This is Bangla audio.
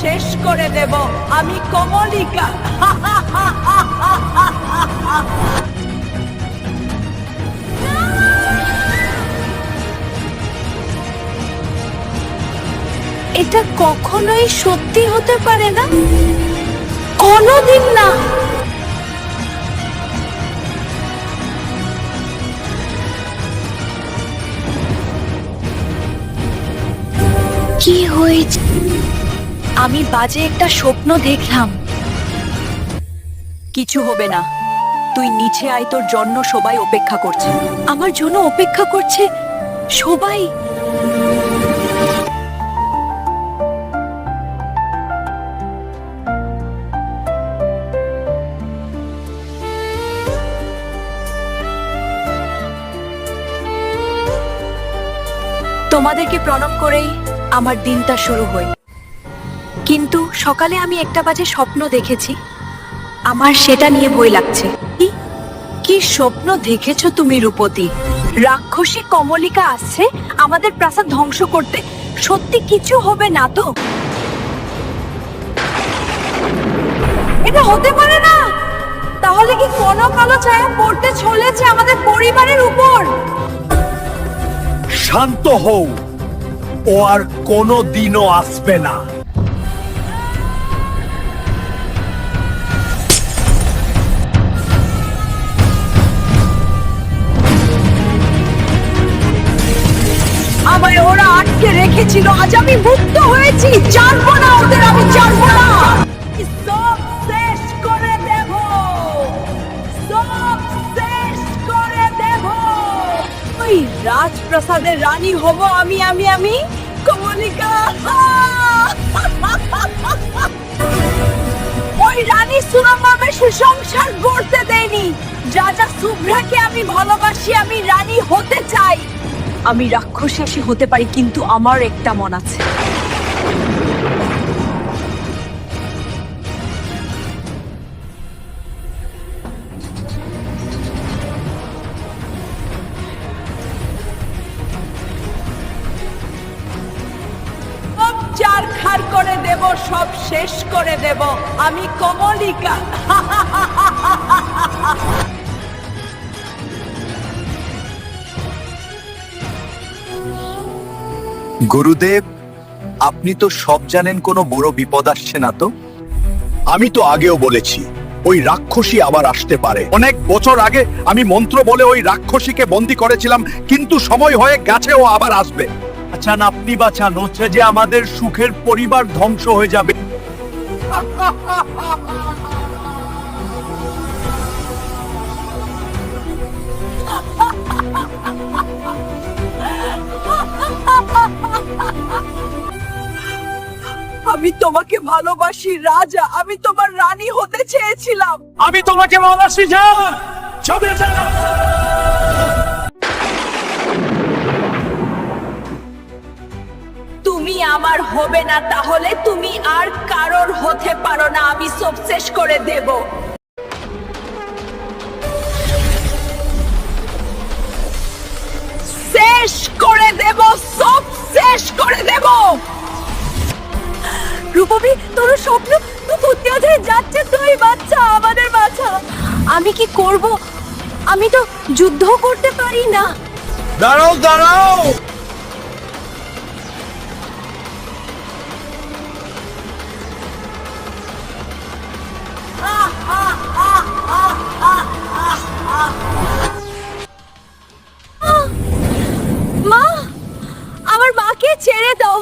শেষ করে দেব। আমি কমলিকা। এটা কখনোই সত্যি হতে পারে না। কোনোদিন না। কি হয়েছে? আমি বাজে একটা স্বপ্ন দেখলাম। কিছু হবে না। তুই নিচে আয়, তোর জন্য সবাই অপেক্ষা করছে। আমার জন্য অপেক্ষা করছে সবাই। তোমাদেরকে প্রণাম করেই আমার দিনটা শুরু হয়। কিন্তু সকালে আমি একটা বাজে স্বপ্ন দেখেছি। আমার সেটা নিয়ে বই লাগছে। কি স্বপ্ন দেখেছ তুমি, রূপতী? রাক্ষসী কমলিকা আসছে আমাদের প্রাসাদ ধ্বংস করতে। সত্যি কিছু হবে না তো? এটা হতে পারে না! তাহলে কি কোনো কালো ছায়া পড়তে চলেছে আমাদের পরিবারের উপর? শান্ত হও। ও আর কোনো দিনও আসবে না। আটকে আজ আমি মুক্ত হয়েছি। জানব না ওদের আমি জানব না। সব রাজপ্রাসাদের রানী হব আমি আমি আমি? ওই রানী সুরমামে সুসংসার গড়তে দেয়নি। রাজা শুভ্রাকে আমি ভালোবাসি, আমি রানী হতে চাই। আমি রাক্ষসী হতে পারি, কিন্তু আমার একটা মন আছে। করে দেব, সব শেষ করে দেব। আমি কমলিকা। গুরুদেব, আপনি তো সব জানেন কোনো বড় বিপদ আসছে না তো? আমি তো আগেও বলেছি, ওই রাক্ষসী আবার আসতে পারে। অনেক বছর আগে আমি মন্ত্র বলে ওই রাক্ষসীকে বন্দি করেছিলাম, কিন্তু সময় হয়ে গেছে ও আবার আসবে। বাঁচান আপনি বাঁচান হচ্ছে যে আমাদের সুখের পরিবার ধ্বংস হয়ে যাবে। আমি তোমাকে ভালোবাসি রাজা। আমি তোমার রানী হতে চেয়েছিলাম। আমি তোমাকে ভালোবাসি চলে তুমি আমার হবে না তাহলে তুমি আর কারোর হতে পারো না। আমি সব শেষ করে দেব। তোর স্বপ্ন? যাচ্ছে তুই বাচ্চা আমাদের বাচ্চা। আমি কি করব? আমি তো যুদ্ধ করতে পারি না। দাঁড়াও দাঁড়াও! মা আমার মাকে ছেড়ে দাও।